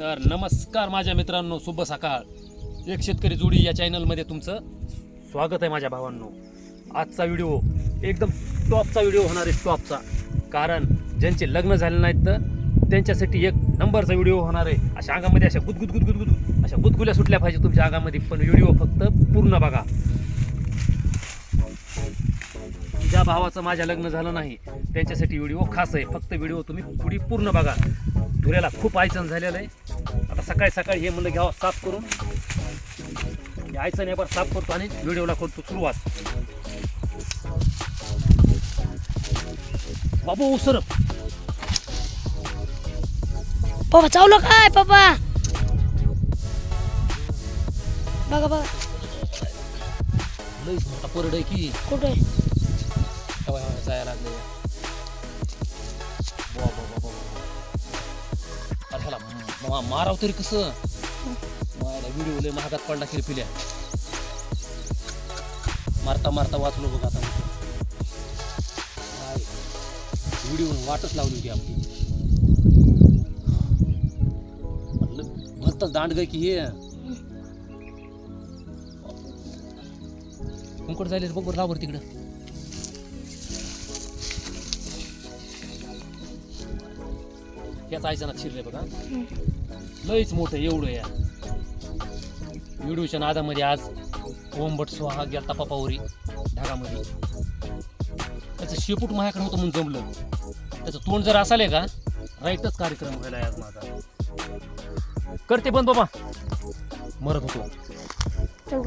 तर नमस्कार माझ्या मित्रांनो शुभ सकाळ. एक शेतकरी जोडी या चॅनलमध्ये तुमचं स्वागत आहे माझ्या भावांनो. आजचा व्हिडिओ एकदम टॉपचा व्हिडिओ होणार आहे टॉपचा. कारण ज्यांचे लग्न झाले नाहीत तर त्यांच्यासाठी एक नंबरचा व्हिडिओ होणार आहे. अशा अंगामध्ये अशा गुदगुद गुदगुद गुदगुद अशा गुदगुल्या सुटल्या पाहिजे तुमच्या अंगामध्ये पण व्हिडिओ फक्त पूर्ण बघा. ज्या भावाचं माझ्या लग्न झालं नाही त्यांच्यासाठी व्हिडिओ खास आहे. फक्त व्हिडिओ तुम्ही पुढे पूर्ण बघा. धुऱ्याला खूप आयचन झालेलं आहे. सकाळी सकाळी हे म्हणलं घ्यावं साफ करून. हे आयचन एबार साफ करतो आणि व्हिडिओला करतो सुरुवात. बाबू सर पप्पा चावलं काय पप्पा? बघा बघा. लई मोठा परड आहे की. कुठे जायला लागले ह्याला माराव तरी कसं? माझ्या व्हिडिओ लय महागात पडला खेळ पिल्या मारता मारता वाचलो बघ आता. व्हिडिओ वाटच लावली होती आपली. भलतच दांड ग की हे. कुंकड जायला बघ बरं लावर तिकडं. याच आयचनात शिरले बघा. लईच मोठं एवढं या व्हिडिओच्या नादामध्ये आज ओमबट सुहा गेलता पापावरी ढगामध्ये. त्याचं शेपूट माझ्याकडे होतं म्हणून जमलं. त्याचं तोंड जर असाले का राईटच कार्यक्रम व्हायला आज माझा. करते बंद बाबा. मरत होतो.